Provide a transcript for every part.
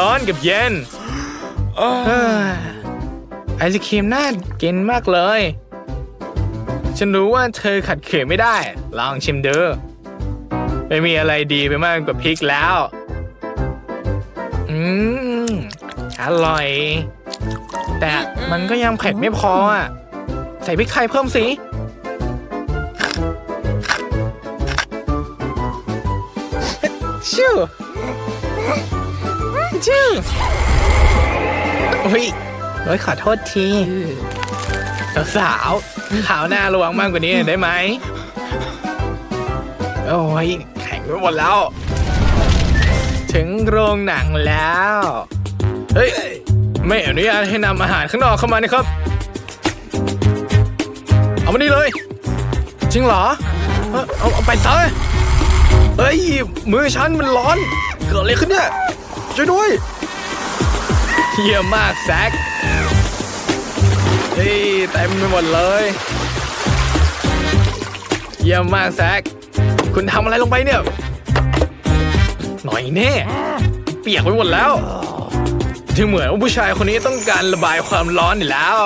ร้อนกับเย็นเอ้ยไอศครีมน่ากินมากเลย ฉันรู้ว่าเธอขัดขืนไม่ได้ ลองชิมดูไม่มีอะไรดีไปมากกว่าพริกแล้ว อืม อร่อย แต่มันก็ยังเผ็ดไม่พออะ ใส่พริกไทยเพิ่มสิ ชิวอุ้ยโอ้ยขอโทษทีสาวๆขาวหน้าระวังมากกว่านี้หน่อยได้ไหมโอ้ยแข็งไปหมดแล้ว ถึงโรงหนังแล้ว เฮ้ย ไม่อนุญาตให้นำอาหารข้างนอกเข้ามานะครับ เอามานี่เลย จริงเหรอ เอาเอาเอาไปซะเฮ้ย มือฉันมันร้อน เกิดอะไรขึ้นเนี่ย ช่วยด้วย เยี่ยมมากแซคเฮ้ยเต็มไปหมดเลย เยี่ยมมากแซคคุณทำอะไรลงไปเนี่ย หน่อยแน่ เปียกไปหมดแล้วถึงเหมือนว่าผู้ชายคนนี้ต้องการระบายความร้อนอยู่แล้ว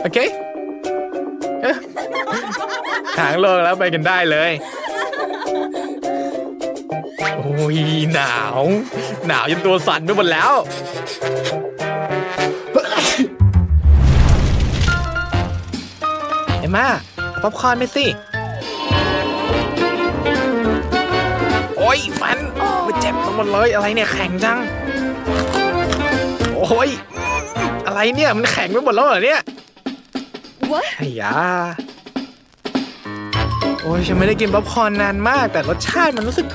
โอเคเอ๊ะทางโลกแล้วไปกันได้เลย โอ้ยหนาว หนาวจนตัวสั่นไปหมดแล้ว เอ็มมาเอาป๊อปคอร์นไปสิ โอ้ยฟันมันเจ็บไปหมดเลยอะไรเนี่ยแข็งจัง โอ้ย อะไรเนี่ยมันแข็งไปหมดแล้วเหรอเนี่ย What? ไอ้ยา โอ้ยฉันไม่ได้กินป๊อปคอร์นนานมาก แต่รสชาติมันรู้สึก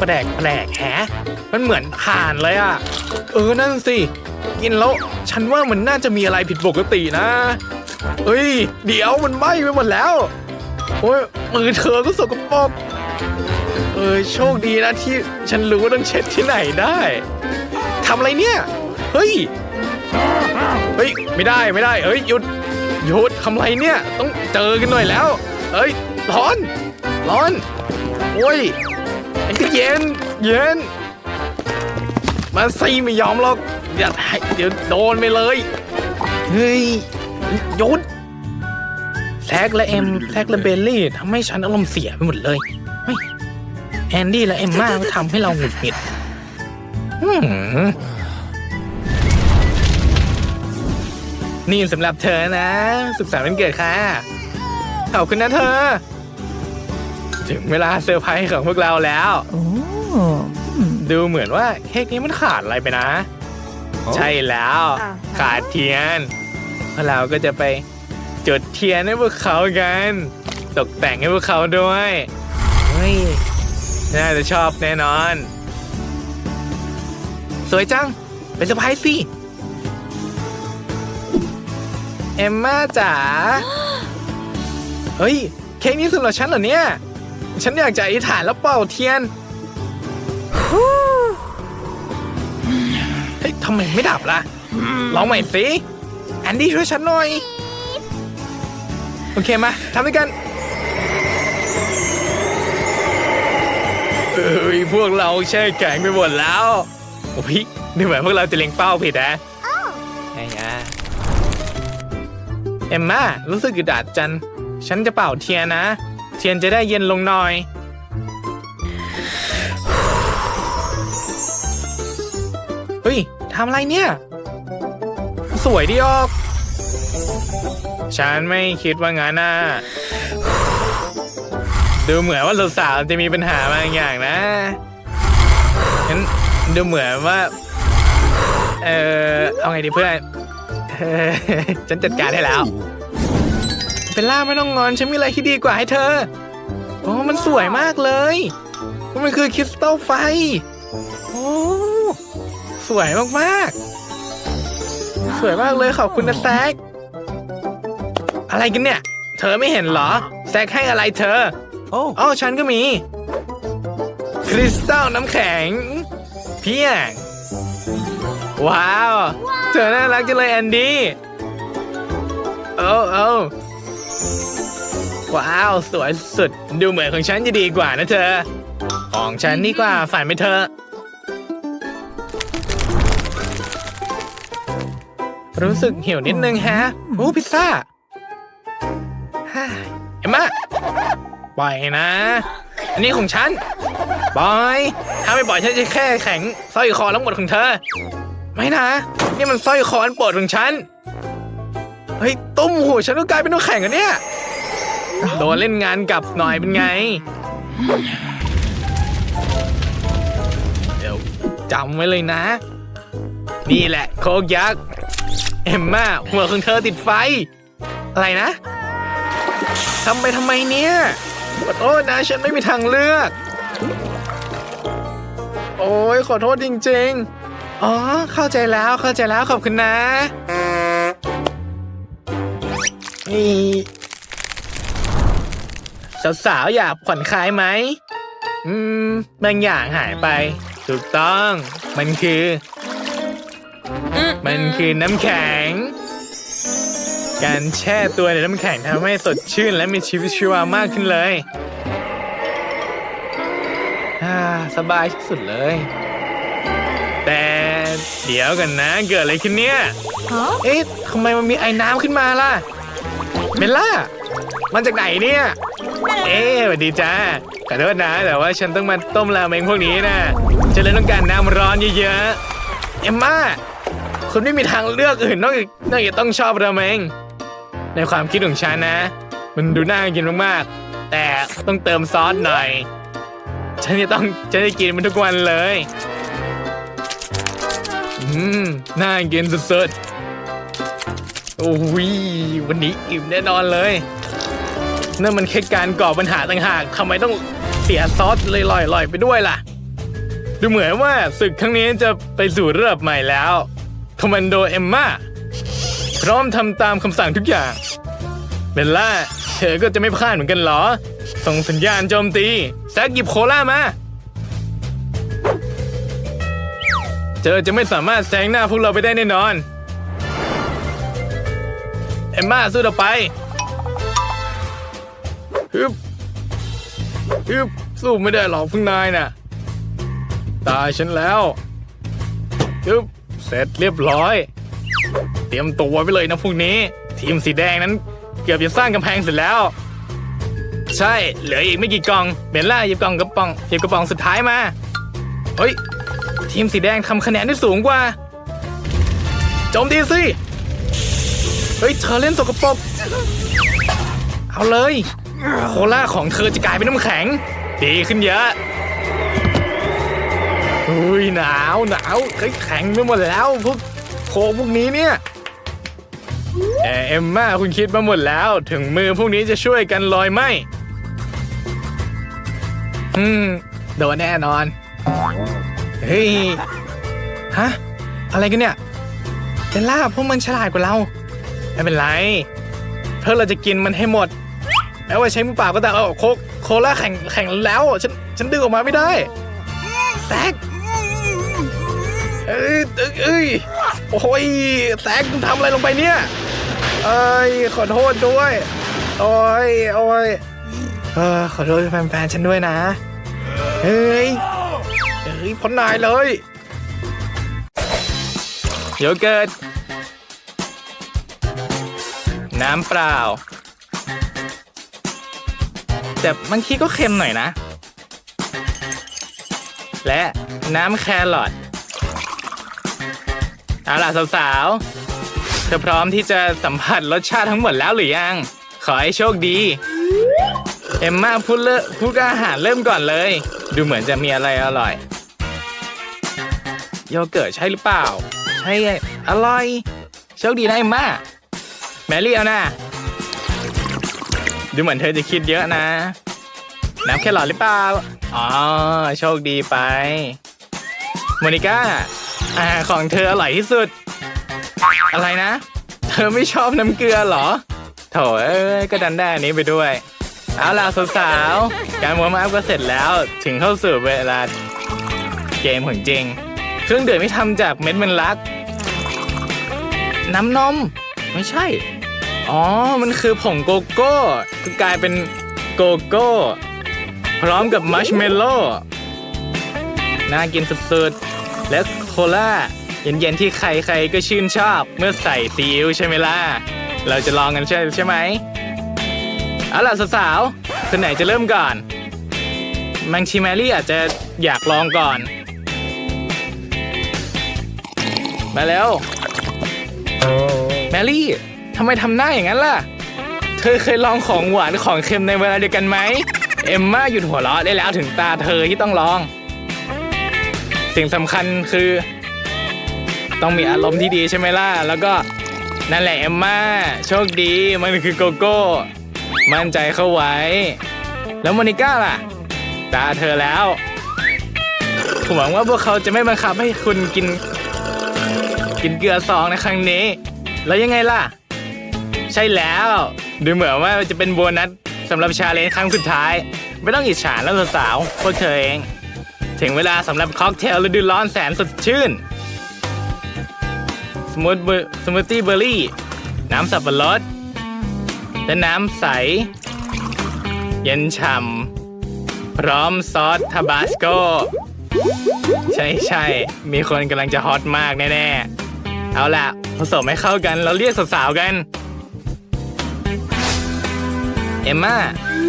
แปลกแปลกแฮะมันเหมือนผ่านเลยอะเออนั่นสิ กินแล้วฉันว่ามันน่าจะมีอะไรผิดปกตินะ เอ้ย เดี๋ยวมันไหม้ไปหมดแล้ว โอ้ยมือเธอก็สกปรกเออโชคดีนะที่ฉันรู้ว่าต้องเช็ดที่ไหนได้ทำอะไรเนี่ย เฮ้ย เฮ้ย ไม่ได้ไม่ได้ เอ้ยหยุดหยุดทำไรเนี่ย ต้องเจอกันหน่อยแล้ว เอ้ย ร้อน ร้อน โอ้ย ไอ้ก็เย็น เย็น มาซีไม่ยอมหรอกอย่าให้เดี๋ยวโดนไปเลย เฮ้ยหยุดแซกและเอ็มแซกและเบลลี่ทำให้ฉันอารมณ์เสียไปหมดเลยเฮ้ยแอนดี้และเอ็มมาก็ทำให้เราหงุดหงิดนี่สำหรับเธอนะ สุขสันต์วันเกิดค่ะ ขอบคุณนะเธอ ถึงเวลาเซอร์ไพรส์ของพวกเราแล้ว Oh. ดูเหมือนว่าเค้กนี้มันขาดอะไรไปนะ ใช่แล้ว อ่าขาดเทียนพวกเราก็จะไปจุดเทียนให้พวกเขากัน ตกแต่งให้พวกเขาด้วยเฮ้ยน่าจะชอบแน่นอน สวยจัง เป็นเซอร์ไพรส์สิเอมม่าจ๋าเฮ้ย เค้กนี้สำหรับฉันเหรอเนี่ย ฉันอยากจะอธิษฐานแล้วเป่าเทียนเฮ้ยทำไมไม่ดับล่ะ ลองใหม่สิแอนดี้ช่วยฉันหน่อย โอเคมาทำด้วยกันเอ้ยพวกเราแช่แข็งไปหมดแล้ว โอ้ยดูเหมือนพวกเราจะเล็งเป้าผิดนะไอ้ยาเอ็มมารู้สึกอึดอัดจัน ฉันจะเป่าเทียนนะ เทียนจะได้เย็นลงหน่อย เฮ้ยทำอะไรเนี่ย สวยดีออก ฉันไม่คิดว่างั้นนะดูเหมือนว่าสาวๆจะมีปัญหาบางอย่างนะงั้นดูเหมือนว่า เออเอาไงดีเพื่อน ฉันจัดการให้แล้ว เบลล่าไม่ต้องงอนฉันมีอะไรที่ดีกว่าให้เธอโอ้มันสวยมากเลยมันคือคริสตัลไฟโอ้สวยมากๆ สวยมากเลยขอบคุณนะแซกอะไรกันเนี่ย เธอไม่เห็นเหรอ แซกให้อะไรเธอ โอ้อ๋อฉันก็มี คริสตัลน้ำแข็ง เพียง ว้าว เธอน่ารักจังเลยแอนดี้ โอ้โอ้ ว้าว สวยสุด ดูเหมือนของฉันจะดีกว่านะเธอ ของฉันดีกว่าฝันไปเถอรู้สึกหิวนิดนึงแฮะโอ้พิซซ่าฮ่าเอ็มมาปล่อยนะ อันนี้ของฉันปล่อย ถ้าไม่ปล่อยฉันจะแค่แข็งสร้อยคอทั้งหมดของเธอ ไม่นะ นี่มันสร้อยคออันโปรดของฉัน เฮ้ยตุ้มหูฉันก็กลายเป็นน้ำแข็งอะเนี่ย โดนเล่นงานกลับหน่อยเป็นไง เดี๋ยวจำไว้เลยนะ นี่แหละโคกยักษ์ เอ็มม่าหัวของเธอติดไฟ อะไรนะทำไปทำไมเนี่ยขอโทษนะฉันไม่มีทางเลือก โอ้ยขอโทษจริง ๆ อ๋อ เข้าใจแล้วเข้าใจแล้วขอบคุณนะ นี่ สาวๆอยากผ่อนคลายไหม อืม บางอย่างหายไป ถูกต้อง มันคือ มันคือน้ำแข็ง การแช่ตัวในน้ำแข็งทำให้สดชื่นและมีชีวิตชีวามากขึ้นเลยอ่าสบายที่สุดเลย แต่เดี๋ยวกันนะ เกิดอะไรขึ้นเนี่ย Huh? เอ๊ะทำไมมันมีไอ้น้ำขึ้นมาล่ะเบลล่า มันจากไหนเนี่ย เอ๊ะสวัสดีจ้าขอโทษนะ แต่ว่าฉันต้องมาต้มราเมงพวกนี้นะฉันเลยต้องการน้ำร้อนเยอะๆ เอ็มม่าคุณไม่มีทางเลือกอื่นนอกจากนอกจากต้องชอบราเมง ในความคิดของฉันนะ มันดูน่ากินมากๆ แต่ต้องเติมซอสหน่อย ฉันจะต้องจะได้กินมันทุกวันเลย อืม น่ากินสุดๆ โอ้ยวันนี้อิ่มแน่นอนเลย นั่นมันแค่การก่อปัญหาต่างหากทำไมต้องเสียซอสเลยลอยๆไปด้วยล่ะ ดูเหมือนว่าศึกครั้งนี้จะไปสู่ระดับใหม่แล้วคอมมานโดเอมมาพร้อมทำตามคำสั่งทุกอย่างเบลล่าเธอก็จะไม่พลาดเหมือนกันเหรอ ส่งสัญญาณโจมตีแซกหยิบโคล่ามาเธอจะไม่สามารถแซงหน้าพวกเราไปได้แน่นอน เอมมาสู้ต่อไป ฮึบฮึบสู้ไม่ได้หรอกพวกนายน่ะ ตายฉันแล้วฮึบเสร็จเรียบร้อย เตรียมตัวไว้เลยนะพวกนี้ ทีมสีแดงนั้น เกือบจะสร้างกำแพงเสร็จแล้ว ใช่เหลืออีกไม่กี่กล่องเบลล่าหยิบกล่องกระป๋องหยิบกระป๋องสุดท้ายมาเฮ้ย ทีมสีแดงทำคะแนนได้สูงกว่าโจมตีสิเฮ้ยเธอเล่นสกปรกเอาเลย โคล่าของเธอจะกลายเป็นน้ำแข็ง ดีขึ้นเยอะอุ้ยหนาวหนาวเฮ้ยแข็งไปหมดแล้วพวกโคพวกนี้เนี่ยแต่เอมม่าคุณคิดมาหมดแล้ว ถึงมือพวกนี้จะช่วยกันลอยไหมอืมโดนแน่นอน เฮ้ย ฮะ อะไรกันเนี่ยเบลล่าพวกมันฉลาดกว่าเรา ไม่เป็นไร เพื่อเราจะกินมันให้หมด แม้ว่าใช้มือเปล่าก็ตามเอาโคกโคล่าแข่งแข่งแล้ว ฉันฉันดึงออกมาไม่ได้แซกเอ้ยเอ้ยโอ้ยแซกมึงทำอะไรลงไปเนี่ยเอ้ยขอโทษด้วยโอ้ยโอ้ยเออขอโทษแฟนๆฉันด้วยนะเฮ้ยเฮ้ยพ้นนายเลยโยเกิร์ตน้ำเปล่า แต่บางทีก็เค็มหน่อยนะ และน้ำแครอทเอาล่ะสาวๆ เธอพร้อมที่จะสัมผัสรสชาติทั้งหมดแล้วหรือยัง ขอให้โชคดี เอ็มมาพูดเลอะพูดอาหารเริ่มก่อนเลย ดูเหมือนจะมีอะไรอร่อย โยเกิร์ตใช่หรือเปล่า ใช่ อร่อย โชคดีนะเอ็มมาแมรี่เอานะ ดูเหมือนเธอจะคิดเยอะนะ น้ำแครอทหรือเปล่า อ๋อ โชคดีไป โมนิก้าอาหาของเธออร่อยที่สุด อะไรนะ เธอไม่ชอบน้ำเกลือเหรอ โถเอ้ยก็ดันได้อันนี้ไปด้วย เอาล่ะสาวๆ การวอร์มอัพก็เสร็จแล้ว ถึงเข้าสู่เวลาเกมของจริง เครื่องดื่มที่ทำจากเม็ดมันลัก น้ำนม ไม่ใช่ อ๋อ มันคือผงโกโก้กลายเป็นโกโก้ พร้อมกับมัชเมลโล่น่ากินสุดๆ และโคล่าเย็นๆที่ใครๆก็ชื่นชอบ เมื่อใส่ซีอิ๊วใช่ไหมล่ะ เราจะลองกันใช่ใช่ไหมเอาล่ะสาวๆคนไหนจะเริ่มก่อนมังชีแมรี่อาจจะอยากลองก่อน มาแล้ว แมรี่ ทำไมทำหน้าอย่างนั้นล่ะ เธอเคยลองของหวานของเค็มในเวลาเดียวกันไหม เอมม่าหยุดหัวเราะได้แล้วถึงตาเธอที่ต้องลอง สิ่งสำคัญคือ ต้องมีอารมณ์ที่ดีใช่ไหมล่ะ แล้วก็นั่นแหละเอมม่าโชคดีมันคือโกโก้ มั่นใจเข้าไว้ แล้วโมนิก้าล่ะ ตาเธอแล้วหวังว่าพวกเขาจะไม่บังคับให้คุณกิน กินเกลือซองในครั้งนี้ แล้วยังไงล่ะ ใช่แล้ว ดูเหมือนว่าจะเป็นโบนัสสำหรับชาเลนจ์ครั้งสุดท้าย ไม่ต้องอิจฉาแล้วสาวๆพวกเธอเอง ถึงเวลาสำหรับค็อกเทลฤดูร้อนแสนสดชื่น สมูทเบอร์สมูทตี้เบอร์รี่ น้ำสับปะรด และน้ำใส เย็นฉ่ำพร้อมซอสทาบาสโก ใช่ใช่มีคนกำลังจะฮอตมากแน่ ๆ เอาล่ะ ผสมให้เข้ากัน เราเรียกสาวๆกัน เอมม่า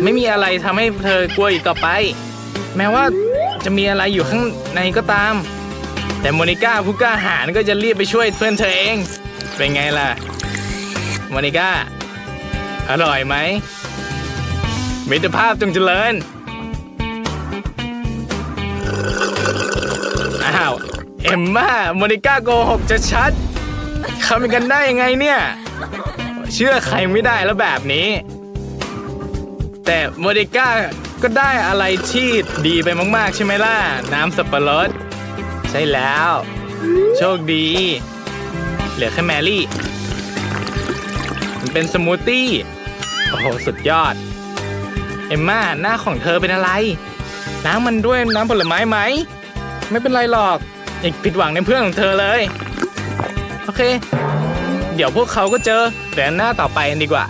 ไม่มีอะไรทำให้เธอกลัวอีกต่อไป แม้ว่าจะมีอะไรอยู่ข้างในก็ตาม แต่โมนิก้าผู้กล้าหาญก็จะรีบไปช่วยเพื่อนเธอเอง เป็นไงล่ะ โมนิก้า อร่อยไหมมิตรภาพจงเจริญ อ้าว เอมม่าโมนิก้าโกหกจะชัดทำกันได้ยังไงเนี่ย เชื่อใครไม่ได้แล้วแบบนี้ แต่โมนิก้าก็ได้อะไรที่ดีไปมาก ๆ ใช่ไหมล่ะ น้ำสับปะรด ใช่แล้ว โชคดี เหลือแค่แมรี่ มันเป็นสมูทตี้ โอ้โห สุดยอด เอมม่าหน้าของเธอเป็นอะไร น้ำมันด้วยน้ำผลไม้ไหม ไม่เป็นไรหรอกอย่าผิดหวังในเพื่อนของเธอเลย โอเค เดี๋ยวพวกเขาก็เจอเดี๋ยวหน้าต่อไปดีกว่า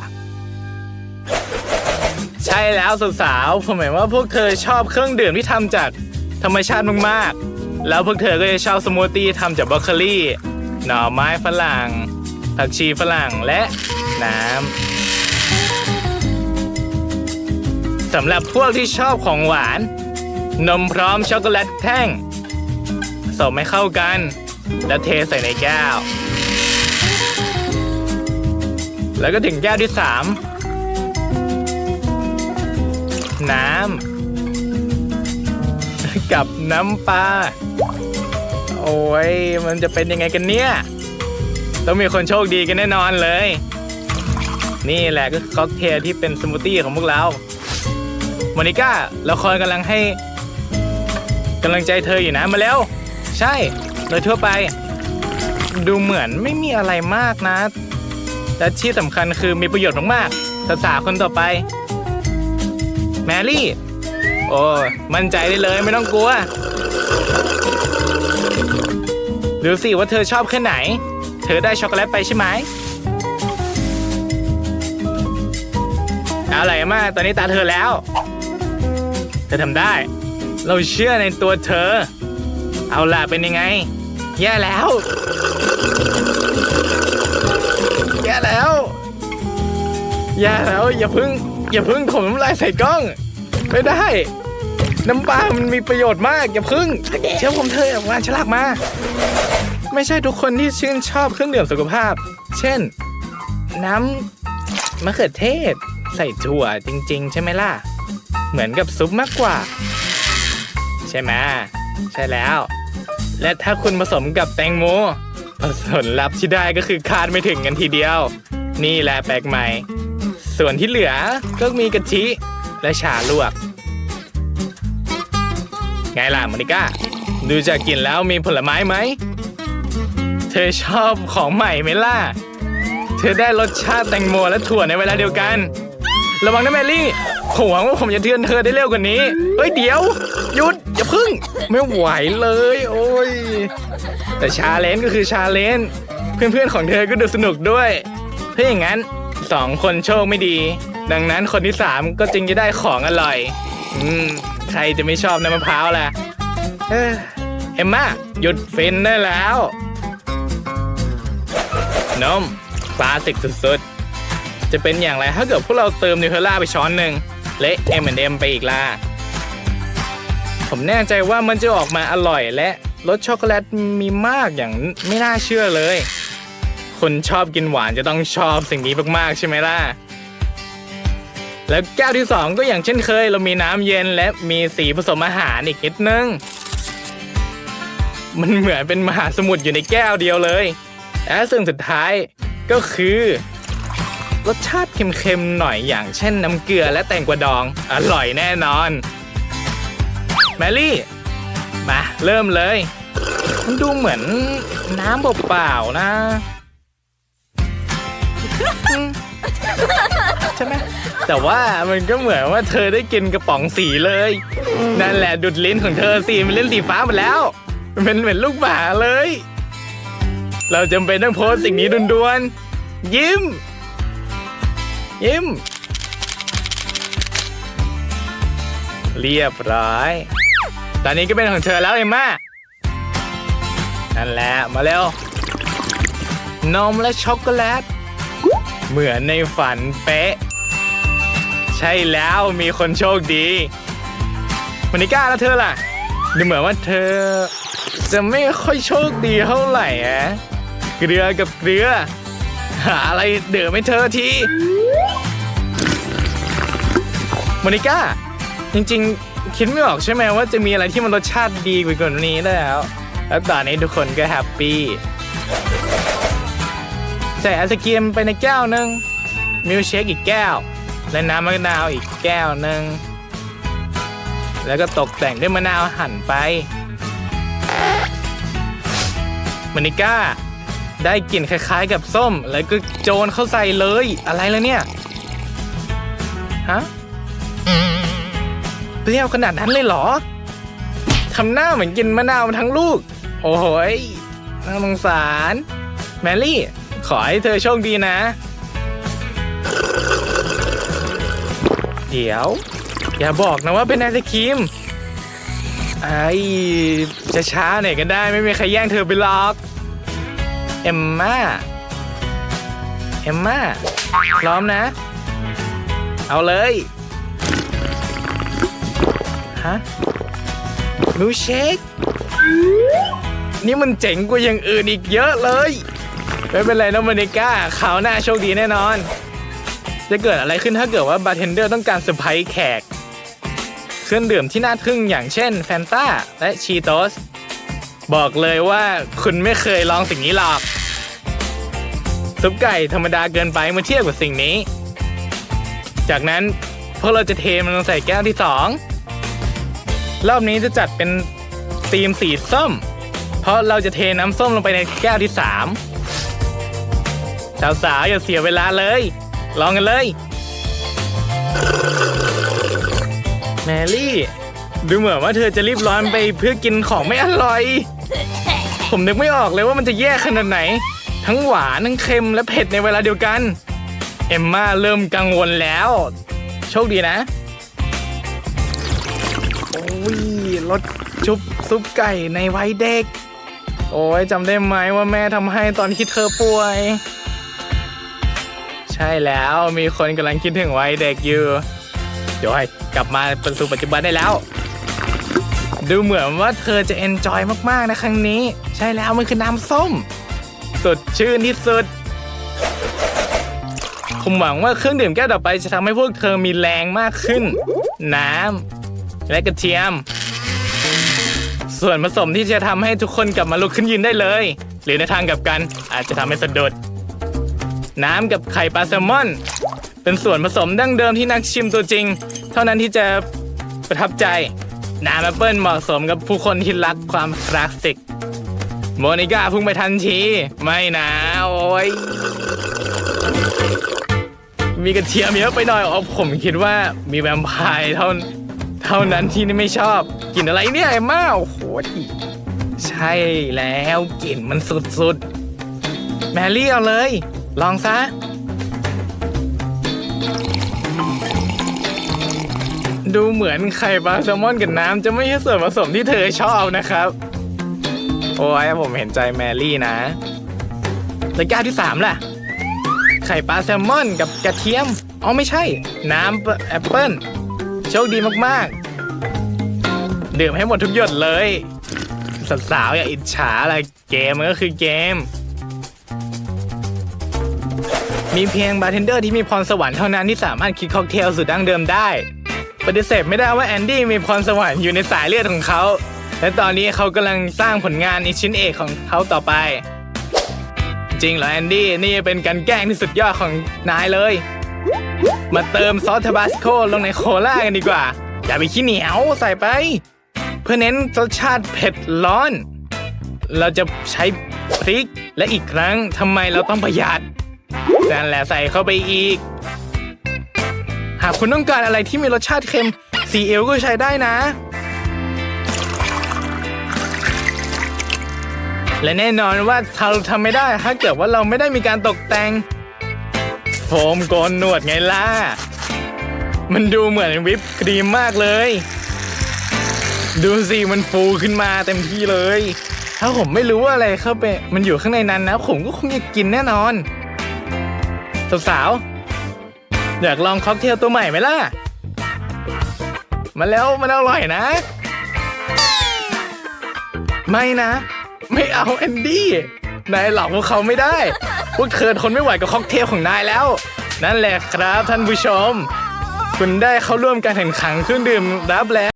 ใช่แล้วสาวๆผมเห็นว่าพวกเธอชอบเครื่องดื่มที่ทำจากธรรมชาติมากๆ แล้วพวกเธอก็จะชอบสมูทตี้ทำจากบรอกโคลีหน่อไม้ฝรั่ง ผักชีฝรั่งและน้ำสำหรับพวกที่ชอบของหวาน นมพร้อมช็อกโกแลตแท่งสมให้เข้ากัน แล้วเทใส่ในแก้ว แล้วก็ถึงแก้วที่สาม น้ำกับน้ำปลาโอ้ยมันจะเป็นยังไงกันเนี่ยต้องมีคนโชคดีกันแน่นอนเลย นี่แหละก็ค็อกเทลที่เป็นสมูทตี้ของพวกเราโมนิก้าละครกำลังให้กำลังใจเธออยู่นะมาแล้ว ใช่โดยทั่วไป ดูเหมือนไม่มีอะไรมากนะแต่ที่สำคัญคือมีประโยชน์มากๆสาวๆคนต่อไป แมรี่ โอ้มั่นใจได้เลยไม่ต้องกลัว ดูสิว่าเธอชอบแค่ไหน เธอได้ช็อกโกแลตไปใช่ไหมเอาอะไรมาตอนนี้ตาเธอแล้ว เธอทำได้ เราเชื่อในตัวเธอ เอาล่ะเป็นยังไง แย่แล้ว แย่แล้ว แย่แล้วอย่าพึ่ง อย่าพึ่งถมน้ำลายใส่กล้อง ไม่ได้ น้ำปลามันมีประโยชน์มาก อย่าพึ่ง เชื่อผมเธอะวางฉลากมา ไม่ใช่ทุกคนที่ชื่นชอบเครื่องดื่มสุขภาพ เช่น น้ำมะเขือเทศ ใส่ถั่วจริง ๆ ใช่ไหมล่ะ เหมือนกับซุปมากกว่า ใช่ไหมใช่แล้ว และถ้าคุณผสมกับแตงโมผลลัพธ์ที่ได้ก็คือคาดไม่ถึงกันทีเดียว นี่แหละแปลกใหม่ ส่วนที่เหลือก็มีกะทิและชาลวก ไงล่ะมอนิก้า ดูจากกลิ่นแล้วมีผลไม้ไหม เธอชอบของใหม่ไหมล่ะ เธอได้รสชาติแตงโมและถั่วในเวลาเดียวกัน ระวังนะแมรี่ผมหวังว่าผมจะเทือนเธอได้เร็วกว่านี้ เฮ้ยเดี๋ยว หยุด อย่าพึ่ง ไม่ไหวเลย โอ้ย แต่ชาเลนก็คือชาเลนเพื่อนๆของเธอก็ดูสนุกด้วย ถ้าอย่างนั้น สองคนโชคไม่ดี ดังนั้นคนที่สามก็จึงจะได้ของอร่อย อืมใครจะไม่ชอบน้ำมะพร้าวล่ะเอ้อเอมมาหยุดฟินได้แล้ว นมคลาสสิกสุดๆ จะเป็นอย่างไรถ้าเกิดพวกเราเติมนิวเทลล่าไปช้อนหนึ่งและเอ็มเอ็มไปอีกล่ะผมแน่ใจว่ามันจะออกมาอร่อยและรสช็อกโกแลตมีมากอย่างไม่น่าเชื่อเลย คนชอบกินหวานจะต้องชอบสิ่งนี้มากๆใช่ไหมล่ะ แล้วแก้วที่สองก็อย่างเช่นเคย เรามีน้ำเย็นและมีสีผสมอาหารอีกนิดนึง มันเหมือนเป็นมหาสมุทรอยู่ในแก้วเดียวเลยและซึ่งสุดท้ายก็คือ รสชาติเค็มๆหน่อยอย่างเช่นน้ำเกลือและแตงกวาดอง อร่อยแน่นอน แมรี่ มา เริ่มเลย มันดูเหมือนน้ำเปล่าๆนะ ใช่ไหมแต่ว่ามันก็เหมือนว่าเธอได้กินกระป๋องสีเลย นั่นแหละดุดลิ้นของเธอสีมันเล่นสีฟ้าหมดแล้วมันเป็นเหมือนลูกหมาเลย เราจำเป็นต้องโพสต์สิ่งนี้ด่วนๆยิ้ม ยิ้ม เรียบร้อย ตอนนี้ก็เป็นของเธอแล้วเอ็มม่านั่นแหละมาเร็วนมและช็อกโกแลต เหมือนในฝันเป๊ะ ใช่แล้วมีคนโชคดีมอนิก้าแล้วเธอล่ะ ดูเหมือนว่าเธอ จะไม่ค่อยโชคดีเท่าไหร่อะเกลือกับเกลือ หาอะไรเดือไม่เธอทีมอนิก้า จริงๆ คิดไม่ออกใช่ไหมว่าจะมีอะไรที่มันรสชาติดีกว่านี้ได้แล้ว แล้วตอนนี้ทุกคนก็แฮปปี้ ใส่ไอศกรีมไปในแก้วหนึ่งมิลเชคอีกแก้ว และน้ำมะนาวอีกแก้วหนึ่งแล้วก็ตกแต่งด้วยมะนาวหั่นไปมอนิก้า ได้กลิ่นคล้ายๆกับส้ม แล้วก็โจนเข้าใส่เลยอะไรแล้วเนี่ย ฮะเปรี้ยวขนาดนั้นเลยเหรอทำหน้าเหมือนกินมะนาวมาทั้งลูก โอ้โหยน่าสงสาร แมรี่ ขอให้เธอโชคดีนะ เดี๋ยว อย่าบอกนะว่าเป็นไอศครีมไอ้จะช้าหน่อยก็ได้ไม่มีใครแย่งเธอไปหรอก เอมมาเอมมาพร้อมนะ เอาเลย ฮะมิลเชค นี่มันเจ๋งกว่าอย่างอื่นอีกเยอะเลย ไม่เป็นไรนะมานิก้าขาวหน้าโชคดีแน่นอน จะเกิดอะไรขึ้นถ้าเกิดว่าบาร์เทนเดอร์ต้องการเซอร์ไพรส์แขก เครื่องดื่มที่น่าทึ่งอย่างเช่นแฟนตาและชีโตสบอกเลยว่าคุณไม่เคยลองสิ่งนี้หรอกซุปไก่ธรรมดาเกินไปเมื่อเทียบกับสิ่งนี้ จากนั้นพวกเราจะเทมันลงใส่แก้วที่สองรอบนี้จะจัดเป็นธีมสีส้ม เพราะเราจะเทน้ำส้มลงไปในแก้วที่สาม สาวๆอย่าเสียเวลาเลย ลองกันเลย แมรี่ ดูเหมือนว่าเธอจะรีบร้อนไปเพื่อกินของไม่อร่อย ผมนึกไม่ออกเลยว่ามันจะแย่ขนาดไหน ทั้งหวานทั้งเค็มและเผ็ดในเวลาเดียวกัน เอมมาเริ่มกังวลแล้ว โชคดีนะโอ้ยรสชุบซุปไก่ในวัยเด็ก โอ้ยจำได้ไหมว่าแม่ทำให้ตอนที่เธอป่วย ใช่แล้วมีคนกำลังคิดถึงวัยเด็กอยู่เดี๋ยวให้กลับมาเป็นสู่ปัจจุบันได้แล้ว ดูเหมือนว่าเธอจะเอนจอยมากๆนะครั้งนี้ ใช่แล้วมันคือน้ำส้ม สดชื่นที่สุดผมหวังว่าเครื่องดื่มแก้วต่อไปจะทำให้พวกเธอมีแรงมากขึ้น น้ำและกระเทียม ส่วนผสมที่จะทำให้ทุกคนกลับมาลุกขึ้นยืนได้เลย หรือในทางกลับกันอาจจะทำให้สะดุด น้ำกับไข่ปลาแซลมอน เป็นส่วนผสมดั้งเดิมที่นักชิมตัวจริง เท่านั้นที่จะประทับใจ น้ำแอปเปิลเหมาะสมกับผู้คนที่รักความคลาสสิก โมนิก้าพุ่งไปทันที ไม่นะโอ้ยมีกระเทียมเยอะไปหน่อยอ๋อผมคิดว่ามีแวมไพร์เท่าเท่านั้นที่ไม่ชอบกลิ่นอะไรเนี่ยไอ้มาโอ้โหใช่แล้วกลิ่นมันสุดๆ แมรี่เอาเลย ลองซะ ดูเหมือนไข่ปลาแซลมอนกับน้ำจะไม่ใช่ส่วนผสมที่เธอชอบนะครับ โอ้ยผมเห็นใจแมรี่นะรายการที่สามล่ะ ไข่ปลาแซลมอนกับกระเทียมอ๋อไม่ใช่ น้ำแอปเปิ้ลโชคดีมากๆ ดื่มให้หมดทุกหยดเลยสาวๆอย่าอิจฉาอะไรเกมมันก็คือเกม มีเพียงบาร์เทนเดอร์ที่มีพรสวรรค์เท่านั้นที่สามารถคิดค็อกเทลสูตรดั้งเดิมได้ ปฏิเสธไม่ได้ว่าแอนดี้มีพรสวรรค์อยู่ในสายเลือดของเขา และตอนนี้เขากำลังสร้างผลงานในชิ้นเอกของเขาต่อไป จริงเหรอแอนดี้นี่เป็นการแกล้งที่สุดยอดของนายเลย มาเติมซอสทาบาสโคลงในโคลากันดีกว่า อย่าไปขี้เหนียวใส่ไป เพื่อเน้นรสชาติเผ็ดร้อน เราจะใช้พริกและอีกครั้งทำไมเราต้องประหยัด นั่นแหละใส่เข้าไปอีก หากคุณต้องการอะไรที่มีรสชาติเค็มซีอิ๊วก็ใช้ได้นะ และแน่นอนว่าเราทำไม่ได้ถ้าเกิดว่าเราไม่ได้มีการตกแต่ง โฟมโกนหนวดไงล่ะ มันดูเหมือนวิปครีมมากเลย ดูสิมันฟูขึ้นมาเต็มที่เลย ถ้าผมไม่รู้ว่าอะไรเข้าไป มันอยู่ข้างในนั้นนะ ผมก็คงอยากกินแน่นอน สาวๆอยากลองค็อกเทลตัวใหม่ไหมล่ะ มาแล้วมันอร่อยนะ ไม่นะ ไม่เอาแอนดี้นายหลอกพวกเขาไม่ได้ พวกเธอทนไม่ไหวกับค็อกเทลของนายแล้ว นั่นแหละครับท่านผู้ชม คุณได้เข้าร่วมการแข่งขันเครื่องดื่มรับแล้ว